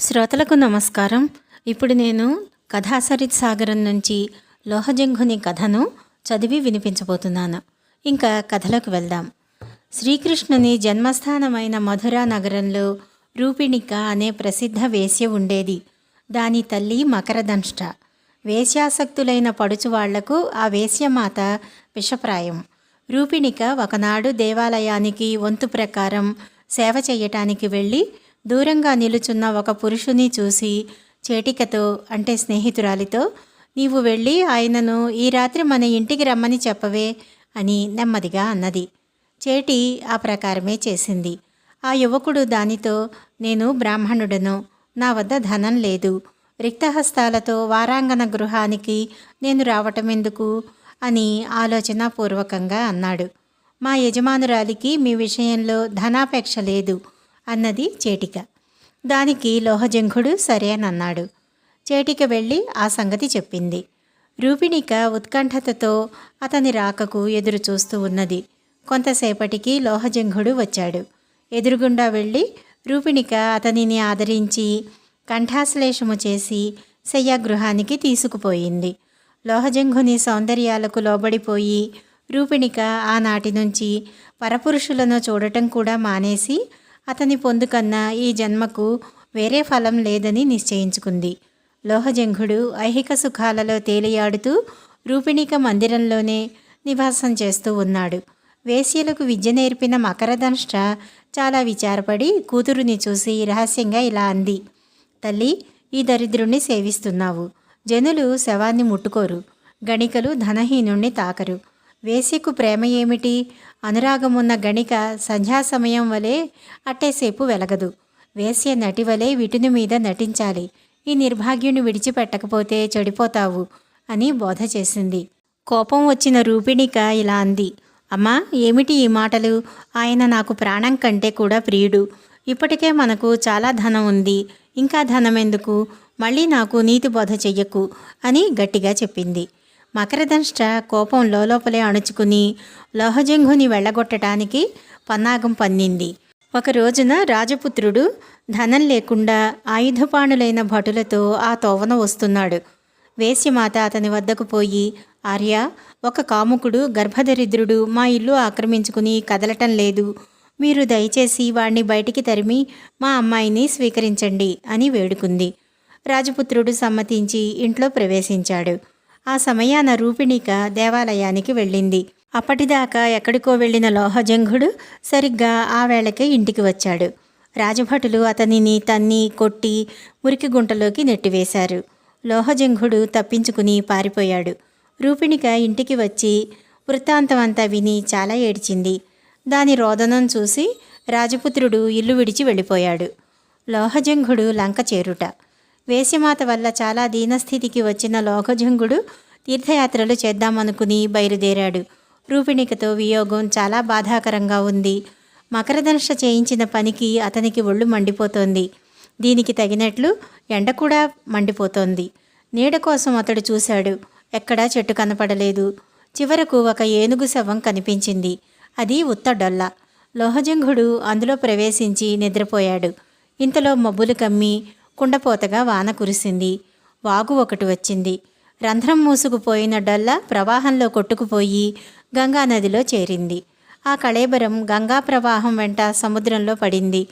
శ్రోతలకు నమస్కారం. ఇప్పుడు నేను కథాసరిత్ సాగరం నుంచి లోహజంఘుని కథను చదివి వినిపించబోతున్నాను. ఇంకా కథలకు వెళ్దాం. శ్రీకృష్ణుని జన్మస్థానమైన మధురా నగరంలో రూపిణిక అనే ప్రసిద్ధ వేశ్య ఉండేది. దాని తల్లి మకరదంష్ట. వేశ్యాసక్తులైన పడుచు వాళ్ళకు ఆ వేశ్యమాత విషప్రాయం. రూపిణిక ఒకనాడు దేవాలయానికి వంతు ప్రకారం సేవ చేయటానికి వెళ్ళి దూరంగా నిలుచున్న ఒక పురుషుని చూసి చేటికతో అంటే స్నేహితురాలితో నీవు వెళ్ళి ఆయనను ఈ రాత్రి మన ఇంటికి రమ్మని చెప్పవే అని నెమ్మదిగా అన్నది. చేటి ఆ ప్రకారమే చేసింది. ఆ యువకుడు దానితో నేను బ్రాహ్మణుడను నా వద్ద ధనం లేదు రిక్తహస్తాలతో వారాంగణ గృహానికి నేను రావటం ఎందుకు అని ఆలోచనాపూర్వకంగా అన్నాడు. మా యజమానురాలికి మీ విషయంలో ధనాపేక్ష లేదు అన్నది చేటిక. దానికి లోహజంఘుడు సరే అని అన్నాడు. చేటిక వెళ్ళి ఆ సంగతి చెప్పింది. రూపిణిక ఉత్కంఠతతో అతని రాకకు ఎదురు చూస్తూ ఉన్నది. కొంతసేపటికి లోహజంఘుడు వచ్చాడు. ఎదురుగుండా వెళ్ళి రూపిణిక అతనిని ఆదరించి కంఠాశ్లేషము చేసి శయ్యాగృహానికి తీసుకుపోయింది. లోహజంఘుని సౌందర్యాలకు లోబడిపోయి రూపిణిక ఆనాటి నుంచి పరపురుషులను చూడటం కూడా మానేసి అతని పొందుకన్నా ఈ జన్మకు వేరే ఫలం లేదని నిశ్చయించుకుంది. లోహజంఘుడు ఐహిక సుఖాలలో తేలియాడుతూ రూపిణిక మందిరంలోనే నివాసం చేస్తూ ఉన్నాడు. వేశ్యలకు విద్య నేర్పిన మకరదంష్ట చాలా విచారపడి కూతురుని చూసి రహస్యంగా ఇలా అంది. తల్లి ఈ దరిద్రుణ్ణి సేవిస్తున్నావు. జనులు శవాన్ని ముట్టుకోరు. గణికలు ధనహీనుణ్ణి తాకరు. వేశ్యకు ప్రేమ ఏమిటి? అనురాగమున్న గణిక సంధ్యా సమయం వలె అట్టేసేపు వెలగదు. వేశ్య నటి వలె విటుని మీద నటించాలి. ఈ నిర్భాగ్యుని విడిచిపెట్టకపోతే చెడిపోతావు అని బోధ చేసింది. కోపం వచ్చిన రూపిణిక ఇలా అంది. అమ్మా ఏమిటి ఈ మాటలు? ఆయన నాకు ప్రాణం కంటే కూడా ప్రియుడు. ఇప్పటికే మనకు చాలా ధనం ఉంది. ఇంకా ధనం ఎందుకు మళ్ళీ నాకు నీతి బోధ చెయ్యకు అని గట్టిగా చెప్పింది. మకరదంష్ట కోపం లోపలే అణుచుకుని లోహజంఘుని వెళ్ళగొట్టడానికి పన్నాగం పన్నింది. ఒక రోజున రాజపుత్రుడు ధనం లేకుండా ఆయుధపాణులైన భటులతో ఆ తోవన వస్తున్నాడు. వేశ్యమాత అతని వద్దకు పోయి ఆర్య ఒక కాముకుడు గర్భదరిద్రుడు మా ఇల్లు ఆక్రమించుకుని కదలటం లేదు. మీరు దయచేసి వాణ్ణి బయటికి తరిమి మా అమ్మాయిని స్వీకరించండి అని వేడుకుంది. రాజపుత్రుడు సమ్మతించి ఇంట్లో ప్రవేశించాడు. ఆ సమయాన రూపిణిక దేవాలయానికి వెళ్ళింది. అప్పటిదాకా ఎక్కడికో వెళ్ళిన లోహజంఘుడు సరిగ్గా ఆ వేళకే ఇంటికి వచ్చాడు. రాజభటులు అతనిని తన్ని కొట్టి మురికి గుంటలోకి నెట్టివేశారు. లోహజంఘుడు తప్పించుకుని పారిపోయాడు. రూపిణిక ఇంటికి వచ్చి వృత్తాంతమంతా విని చాలా ఏడ్చింది. దాని రోదనం చూసి రాజపుత్రుడు ఇల్లు విడిచి వెళ్ళిపోయాడు. లోహజంఘుడు లంక చేరుట వేశ్యమాత వల్ల చాలా దీనస్థితికి వచ్చిన లోహజంగుడు తీర్థయాత్రలు చేద్దామనుకుని బయలుదేరాడు. రూపిణికతో వియోగం చాలా బాధాకరంగా ఉంది. మకరదర్శ చేయించిన పనికి అతనికి ఒళ్ళు మండిపోతోంది. దీనికి తగినట్లు ఎండ కూడా మండిపోతోంది. నీడ కోసం అతడు చూశాడు. ఎక్కడా చెట్టు కనపడలేదు. చివరకు ఒక ఏనుగు శవం కనిపించింది. అది ఉత్త డొల్ల. లోహజంఘుడు అందులో ప్రవేశించి నిద్రపోయాడు. ఇంతలో మబ్బులు కమ్మి కుండపోతగా వాన కురిసింది. వాగు ఒకటి వచ్చింది. రంధ్రం మూసుకుపోయిన డొల్ల ప్రవాహంలో కొట్టుకుపోయి గంగానదిలో చేరింది. ఆ కళేబరం గంగా ప్రవాహం వెంట సముద్రంలో పడింది.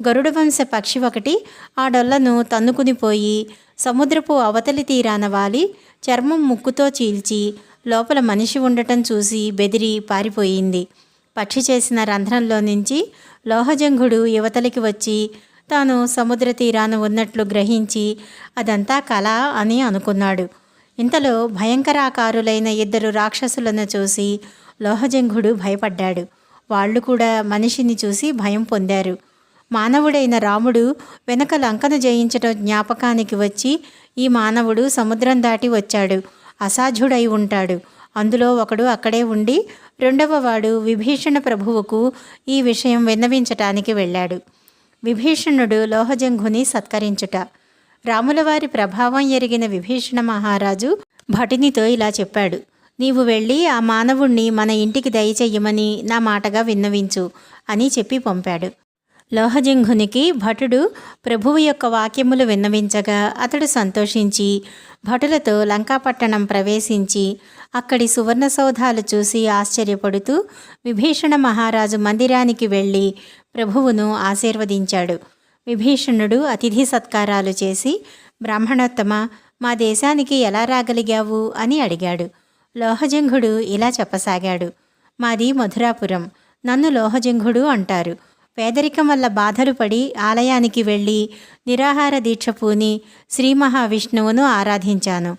గరుడ వంశ పక్షి ఒకటి ఆ డొల్లను తన్నుకుని పోయి సముద్రపు అవతలి తీరాన వాలి చర్మం ముక్కుతో చీల్చి లోపల మనిషి ఉండటం చూసి బెదిరి పారిపోయింది. పక్షి చేసిన రంధ్రంలో నుంచి లోహజంఘుడు యువతలికి వచ్చి తాను సముద్ర తీరాన ఉన్నట్లు గ్రహించి అదంతా కళ అని అనుకున్నాడు. ఇంతలో భయంకరాకారులైన ఇద్దరు రాక్షసులను చూసి లోహజంఘుడు భయపడ్డాడు. వాళ్ళు కూడా మనిషిని చూసి భయం పొందారు. మానవుడైన రాముడు వెనక లంకను జయించటం జ్ఞాపకానికి వచ్చి ఈ మానవుడు సముద్రం దాటి వచ్చాడు. అసాధ్యుడై ఉంటాడు. అందులో ఒకడు అక్కడే ఉండి రెండవ వాడు విభీషణ ప్రభువుకు ఈ విషయం విన్నవించటానికి వెళ్ళాడు. విభీషణుడు లోహజంఘుని సత్కరించుట. రాములవారి ప్రభావం ఎరిగిన విభీషణ మహారాజు భటినితో ఇలా చెప్పాడు. నీవు వెళ్ళి ఆ మానవుణ్ణి మన ఇంటికి దయచెయ్యమని నా మాటగా విన్నవించు అని చెప్పి పంపాడు. లోహజింఘునికి భటుడు ప్రభువు యొక్క వాక్యములు విన్నవించగా అతడు సంతోషించి భటులతో లంకాపట్టణం ప్రవేశించి అక్కడి సువర్ణ సౌధాలు చూసి ఆశ్చర్యపడుతూ విభీషణ మహారాజు మందిరానికి వెళ్ళి ప్రభువును ఆశీర్వదించాడు. విభీషణుడు అతిథి సత్కారాలు చేసి బ్రాహ్మణోత్తమ మా దేశానికి ఎలా రాగలిగావు? అని అడిగాడు. లోహజంఘుడు ఇలా చెప్పసాగాడు. మాది మధురాపురం. నన్ను లోహజంఘుడు అంటారు. పేదరికం వల్ల బాధలు పడి ఆలయానికి వెళ్ళి నిరాహార దీక్ష పూని శ్రీ మహావిష్ణువును ఆరాధించాను.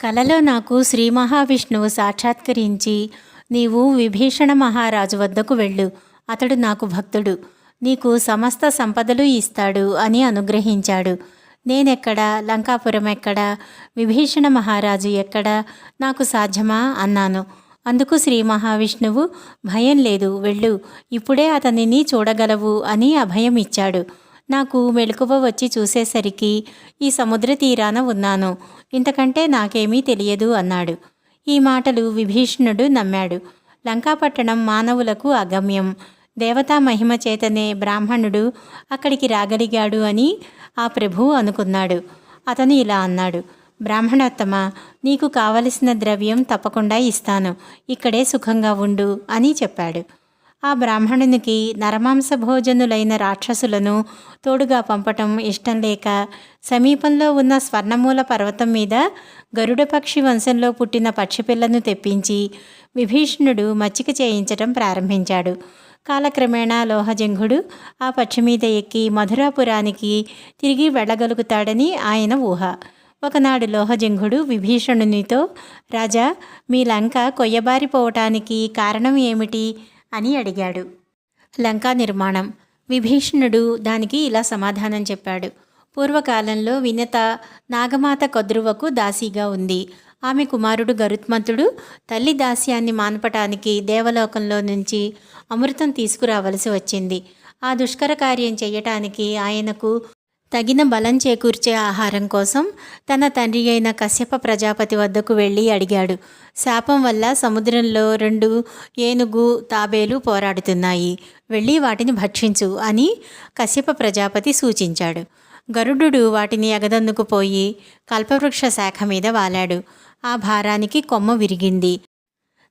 కలలో నాకు శ్రీ మహావిష్ణువు సాక్షాత్కరించి నీవు విభీషణ మహారాజు వద్దకు వెళ్ళు. అతడు నాకు భక్తుడు. నీకు సమస్త సంపదలు ఇస్తాడు అని అనుగ్రహించాడు. నేనెక్కడ? లంకాపురం ఎక్కడ? విభీషణ మహారాజు ఎక్కడ? నాకు సాధ్యమా? అన్నాను. అందుకు శ్రీ మహావిష్ణువు భయం లేదు వెళ్ళు. ఇప్పుడే అతనిని చూడగలవు అని అభయం ఇచ్చాడు. నాకు మెలకువ వచ్చి చూసేసరికి ఈ సముద్ర తీరాన ఉన్నాను. ఇంతకంటే నాకేమీ తెలియదు అన్నాడు. ఈ మాటలు విభీషణుడు నమ్మాడు. లంకాపట్టణం మానవులకు అగమ్యం. దేవతా మహిమ చేతనే బ్రాహ్మణుడు అక్కడికి రాగలిగాడు అని ఆ ప్రభువు అనుకున్నాడు. అతను ఇలా అన్నాడు. బ్రాహ్మణోత్తమ నీకు కావలసిన ద్రవ్యం తప్పకుండా ఇస్తాను. ఇక్కడే సుఖంగా ఉండు అని చెప్పాడు. ఆ బ్రాహ్మణునికి నరమాంస భోజనులైన రాక్షసులను తోడుగా పంపటం ఇష్టం లేక సమీపంలో ఉన్న స్వర్ణమూల పర్వతం మీద గరుడ పక్షి వంశంలో పుట్టిన పక్షిపిల్లను తెప్పించి విభీషణుడు మచ్చిక చేయించటం ప్రారంభించాడు. కాలక్రమేణా లోహజంఘుడు ఆ పక్షి మీద ఎక్కి మధురాపురానికి తిరిగి వెళ్ళగలుగుతాడని ఆయన ఊహ. ఒకనాడు లోహజింగుడు విభీషణునితో రాజా మీ లంక కొయ్యబారిపోవటానికి కారణం ఏమిటి అని అడిగాడు. లంకా నిర్మాణం. విభీషణుడు దానికి ఇలా సమాధానం చెప్పాడు. పూర్వకాలంలో వినత నాగమాత కద్రువకు దాసీగా ఉంది. ఆమె కుమారుడు గరుత్మంతుడు తల్లి దాస్యాన్ని మాన్పటానికి దేవలోకంలో నుంచి అమృతం తీసుకురావలసి వచ్చింది. ఆ దుష్కర కార్యం చేయటానికి ఆయనకు తగిన బలం చేకూర్చే ఆహారం కోసం తన తండ్రి అయిన కశ్యప ప్రజాపతి వద్దకు వెళ్ళి అడిగాడు. శాపం వల్ల సముద్రంలో రెండు ఏనుగు తాబేలు పోరాడుతున్నాయి. వెళ్ళి వాటిని భక్షించు అని కశ్యప ప్రజాపతి సూచించాడు. గరుడు వాటిని ఎగదన్నుకు పోయి కల్పవృక్ష శాఖ మీద వాలాడు. ఆ భారానికి కొమ్మ విరిగింది.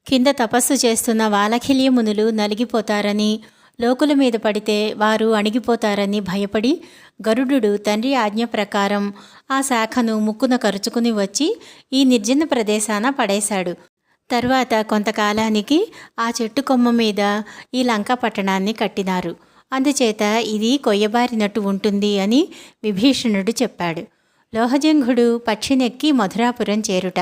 కింద తపస్సు చేస్తున్న వాలఖిల్య మునులు నలిగిపోతారని లోకుల మీద పడితే వారు అణిగిపోతారని భయపడి గరుడు తండ్రి ఆజ్ఞ ప్రకారం ఆ శాఖను ముక్కున కరుచుకుని వచ్చి ఈ నిర్జన ప్రదేశాన పడేశాడు. తర్వాత కొంతకాలానికి ఆ చెట్టు కొమ్మ మీద ఈ లంకా పట్టణాన్ని కట్టినారు. అందుచేత ఇది కొయ్యబారినట్టు ఉంటుంది అని విభీషణుడు చెప్పాడు. లోహజంఘుడు పక్షినెక్కి మధురాపురం చేరుట.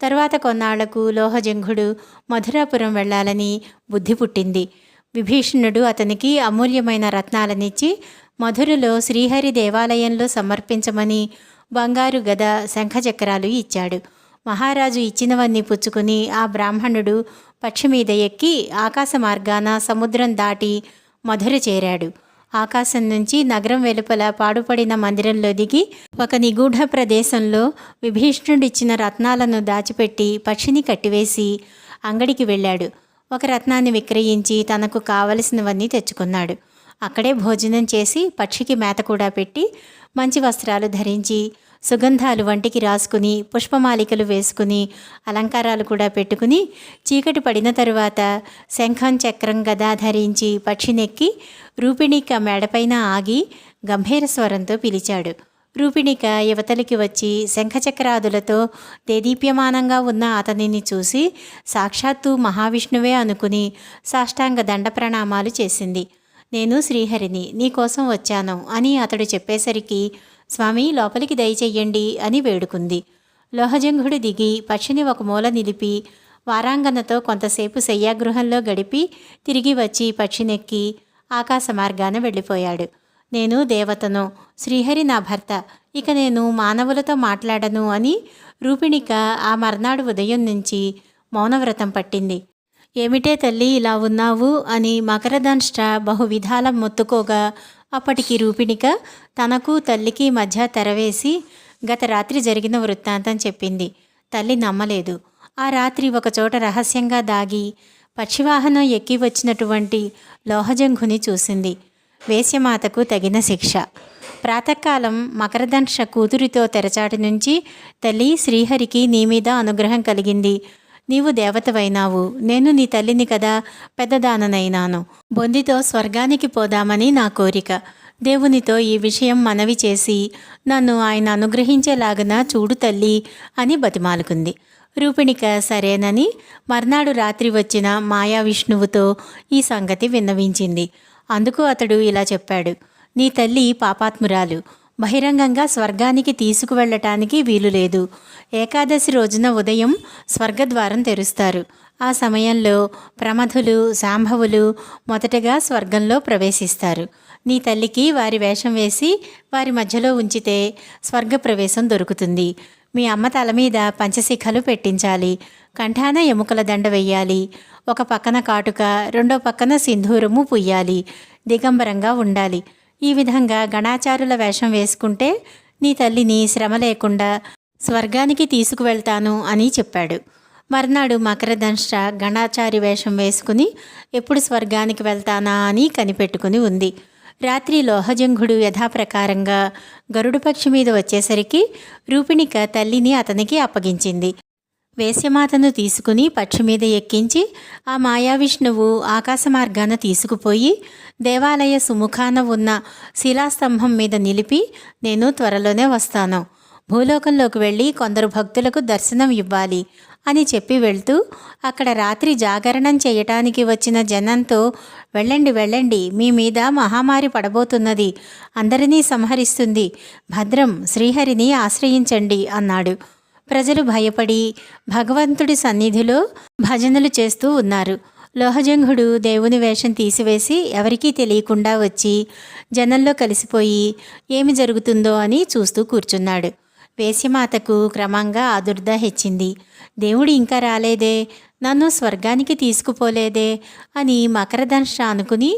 తర్వాత కొన్నాళ్ళకు లోహజంఘుడు మధురాపురం వెళ్ళాలని బుద్ధి పుట్టింది. విభీషణుడు అతనికి అమూల్యమైన రత్నాలనిచ్చి మధురలో శ్రీహరి దేవాలయంలో సమర్పించమని బంగారు గద శంఖచక్రాలు ఇచ్చాడు. మహారాజు ఇచ్చినవన్నీ పుచ్చుకుని ఆ బ్రాహ్మణుడు పక్షి మీద ఎక్కి ఆకాశ మార్గాన సముద్రం దాటి మధుర చేరాడు. ఆకాశం నుంచి నగరం వెలుపల పాడుపడిన మందిరంలో దిగి ఒక నిగూఢ ప్రదేశంలో విభీషణుడిచ్చిన రత్నాలను దాచిపెట్టి పక్షిని కట్టివేసి అంగడికి వెళ్ళాడు. ఒక రత్నాన్ని విక్రయించి తనకు కావలసినవన్నీ తెచ్చుకున్నాడు. అక్కడే భోజనం చేసి పక్షికి మేత కూడా పెట్టి మంచి వస్త్రాలు ధరించి సుగంధాలు వంటికి రాసుకుని పుష్పమాలికలు వేసుకుని అలంకారాలు కూడా పెట్టుకుని చీకటి పడిన తరువాత శంఖం చక్రం గదా ధరించి పక్షినెక్కి రూపిణిక మేడపైన ఆగి గంభీర స్వరంతో పిలిచాడు. రూపిణిక యువతలికి వచ్చి శంఖచక్రాదులతో దేదీప్యమానంగా ఉన్న అతనిని చూసి సాక్షాత్తు మహావిష్ణువే అనుకుని సాష్టాంగ దండ ప్రణామాలు చేసింది. నేను శ్రీహరిని నీకోసం వచ్చాను అని అతడు చెప్పేసరికి స్వామి లోపలికి దయచెయ్యండి అని వేడుకుంది. లోహజంఘుడు దిగి పక్షిని ఒక మూల నిలిపి వారాంగనతో కొంతసేపు శయ్యాగృహంలో గడిపి తిరిగి వచ్చి పక్షినెక్కి ఆకాశ మార్గాన వెళ్ళిపోయాడు. నేను దేవతను శ్రీహరి నా భర్త ఇక నేను మానవులతో మాట్లాడను అని రూపిణిక ఆ మర్నాడు ఉదయం నుంచి మౌనవ్రతం పట్టింది. ఏమిటే తల్లి ఇలా ఉన్నావు అని మకరదంష్ట బహువిధాల మొత్తుకోగా అప్పటికి రూపిణిక తనకు తల్లికి మధ్య తెరవేసి గత రాత్రి జరిగిన వృత్తాంతం చెప్పింది. తల్లి నమ్మలేదు. ఆ రాత్రి ఒకచోట రహస్యంగా దాగి పక్షివాహనం ఎక్కి వచ్చినటువంటి లోహజంఘుని చూసింది. వేశ్యమాతకు తగిన శిక్ష. ప్రాతకాలం మకరదంశ కూతురితో తెరచాటి నుంచి తల్లి శ్రీహరికి నీ మీద అనుగ్రహం కలిగింది. నీవు దేవతవైనావు. నేను నీ తల్లిని కదా పెద్దదాననైనాను. బొందితో స్వర్గానికి పోదామని నా కోరిక. దేవునితో ఈ విషయం మనవి చేసి నన్ను ఆయన అనుగ్రహించేలాగన చూడు తల్లి అని బతిమాలుకుంది. రూపిణిక సరేనని మర్నాడు రాత్రి వచ్చిన మాయా విష్ణువుతో ఈ సంగతి విన్నవించింది. అందుకు అతడు ఇలా చెప్పాడు నీ తల్లి పాపాత్మురాలు. బహిరంగంగా స్వర్గానికి తీసుకువెళ్ళటానికి వీలు లేదు. ఏకాదశి రోజున ఉదయం స్వర్గద్వారం తెరుస్తారు. ఆ సమయంలో ప్రమథులు శాంభవులు మొదటగా స్వర్గంలో ప్రవేశిస్తారు. నీ తల్లికి వారి వేషం వేసి వారి మధ్యలో ఉంచితే స్వర్గ ప్రవేశం దొరుకుతుంది. మీ అమ్మ తల మీద పంచశిఖలు పెట్టించాలి. కంఠాన ఎముకల దండ వెయ్యాలి. ఒక పక్కన కాటుక రెండో పక్కన సింధూరము పుయ్యాలి. దిగంబరంగా ఉండాలి. ఈ విధంగా గణాచారుల వేషం వేసుకుంటే నీ తల్లిని శ్రమ లేకుండా స్వర్గానికి తీసుకువెళ్తాను అని చెప్పాడు. మర్నాడు మకరదంశ గణాచారి వేషం వేసుకుని ఎప్పుడు స్వర్గానికి వెళ్తానా అని కనిపెట్టుకుని ఉంది. రాత్రి లోహజంఘుడు యథాప్రకారంగా గరుడు పక్షి మీద వచ్చేసరికి రూపిణిక తల్లిని అతనికి అప్పగించింది. వేశ్యమాతను తీసుకుని పక్షి మీద ఎక్కించి ఆ మాయావిష్ణువు ఆకాశ మార్గాన తీసుకుపోయి దేవాలయ సుముఖాన ఉన్న శిలాస్తంభం మీద నిలిపి నేను త్వరలోనే వస్తాను. భూలోకంలోకి వెళ్ళి కొందరు భక్తులకు దర్శనం ఇవ్వాలి అని చెప్పి వెళ్తూ అక్కడ రాత్రి జాగరణం చేయటానికి వచ్చిన జనంతో వెళ్ళండి వెళ్ళండి మీ మీద మహామారి పడబోతున్నది. అందరినీ సంహరిస్తుంది. భద్రం శ్రీహరిని ఆశ్రయించండి అన్నాడు. ప్రజలు భయపడి భగవంతుడి సన్నిధిలో భజనలు చేస్తూ ఉన్నారు. లోహజంఘుడు దేవుని వేషం తీసివేసి ఎవరికీ తెలియకుండా వచ్చి జనంలో కలిసిపోయి ఏమి జరుగుతుందో అని చూస్తూ కూర్చున్నాడు. వేశ్యమాతకు క్రమంగా ఆదుర్ద హెచ్చింది. దేవుడు ఇంకా రాలేదే నన్ను స్వర్గానికి తీసుకుపోలేదే అని మకరదంశ అనుకుని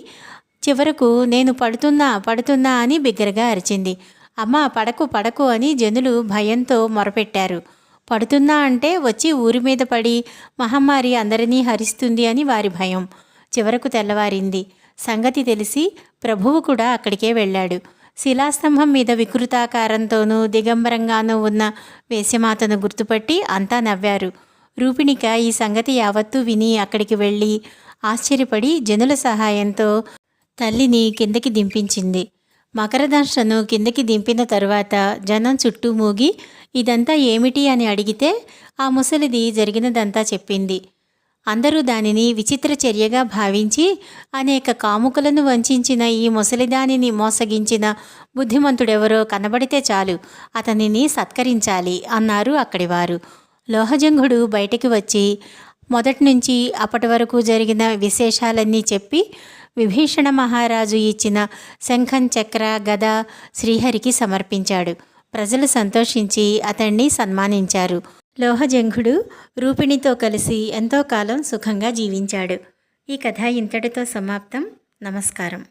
చివరకు నేను పడుతున్నా పడుతున్నా అని బిగ్గరగా అరిచింది. అమ్మ పడకు పడకు అని జనులు భయంతో మొరపెట్టారు. పడుతున్నా అంటే వచ్చి ఊరి మీద పడి మహమ్మారి అందరినీ హరిస్తుంది అని వారి భయం. చివరకు తెల్లవారింది. సంగతి తెలిసి ప్రభువు కూడా అక్కడికే వెళ్ళాడు. శిలాస్తంభం మీద వికృతాకారంతోనూ దిగంబరంగానూ ఉన్న వేశ్యమాతను గుర్తుపట్టి అంతా నవ్వారు. రూపిణిక ఈ సంగతి యావత్తూ విని అక్కడికి వెళ్ళి ఆశ్చర్యపడి జనుల సహాయంతో తల్లిని కిందకి దింపించింది. మకరదంశను కిందకి దింపిన తరువాత జనం చుట్టూ మూగి ఇదంతా ఏమిటి? అని అడిగితే ఆ ముసలిది జరిగినదంతా చెప్పింది. అందరూ దానిని విచిత్ర చర్యగా భావించి అనేక కాముకులను వంచిన ఈ ముసలిదానిని మోసగించిన బుద్ధిమంతుడెవరో కనబడితే చాలు అతనిని సత్కరించాలి అన్నారు అక్కడివారు. లోహజంగుడు బయటికి వచ్చి మొదటి నుంచి అప్పటి వరకు జరిగిన విశేషాలన్నీ చెప్పి విభీషణ మహారాజు ఇచ్చిన శంఖం చక్ర గద శ్రీహరికి సమర్పించాడు. ప్రజలు సంతోషించి అతన్ని సన్మానించారు. లోహజంఘుడు రూపిణితో కలిసి ఎంతో కాలం సుఖంగా జీవించాడు. ఈ కథ ఇంతటితో సమాప్తం. నమస్కారం.